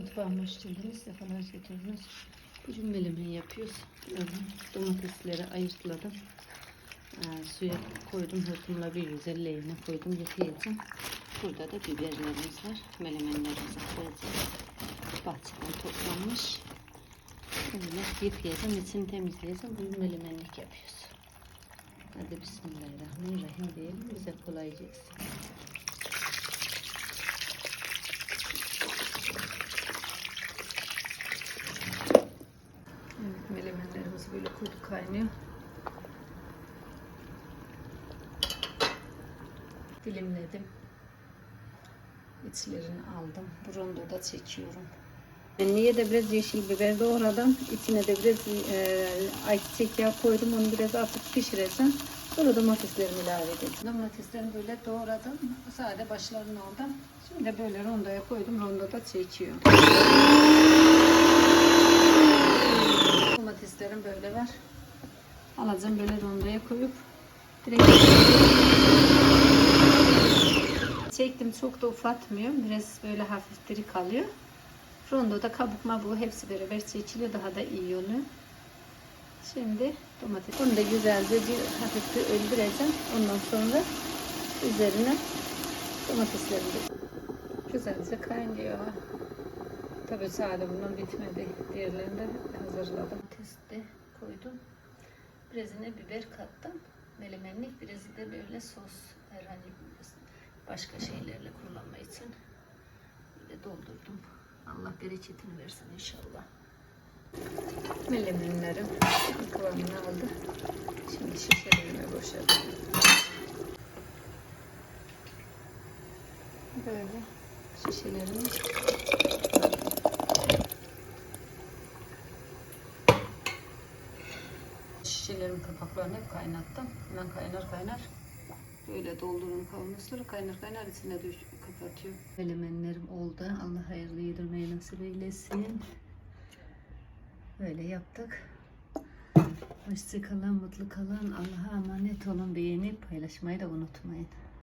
Mutfağıma hoş geldiniz. Sefalar getirdiniz. Bugün melemen yapıyoruz. Domatesleri ayırtladım. Ee, suya koydum. Hortumla bir güzel leğene koydum. Yıkayacağım. Burada da biberlerimiz var. Melemenlerimizi koyacağız. Bahçeden toplanmış. Böyle yıkayacağım. içini temizleyeceğim. Bugün melemenlik yapıyoruz. Hadi Bismillahirrahmanirrahim diyelim. Bize kolay gelsin. Evet, melemenlerimiz böyle koyduk kaynıyor. Dilimledim. İçlerini aldım. Bu rondoda çekiyorum. Niye de biraz yeşil biber doğradım. İçine de biraz e, ayçiçek yağı koydum. Onu biraz atıp pişireceğim. Sonra domateslerimi ilave edeceğim. Domateslerimi böyle doğradım. Sade başlarını aldım. Şimdi de böyle rondoya koydum. Rondoda çekiyorum. Domateslerim böyle var. Alacağım böyle rondoya koyup direkt çektim çok da ufatmıyorum. Biraz böyle hafif diri kalıyor. Rondoda kabuk mabuğu hepsi beraber çekiliyor. Daha da iyi oluyor. Şimdi domates. Bunu da güzelce bir hafif bir öldüreceğim. Ondan sonra üzerine domatesleri de güzelce kaynıyor. Tabii sade bunun bitmedi. Diğerlerini de hazırladım. Testi koydum. Birazine biber kattım. Melemenlik biraz da böyle sos herhangi bir başka şeylerle kullanma için böyle doldurdum. Allah bereketini versin inşallah. Melemenlerim kıvamını aldı. Şimdi şişelerime boşaltıyorum. Böyle şişelerimi Şişelerin kapaklarını hep kaynattım. Hemen kaynar kaynar böyle doldururum kavanozları kaynar kaynar içine düş kapatıyor. Elemenlerim oldu. Allah hayırlı yedirmeyi nasip eylesin. Böyle yaptık. Hoşça kalın, mutlu kalın. Allah'a emanet olun. Beğenip paylaşmayı da unutmayın.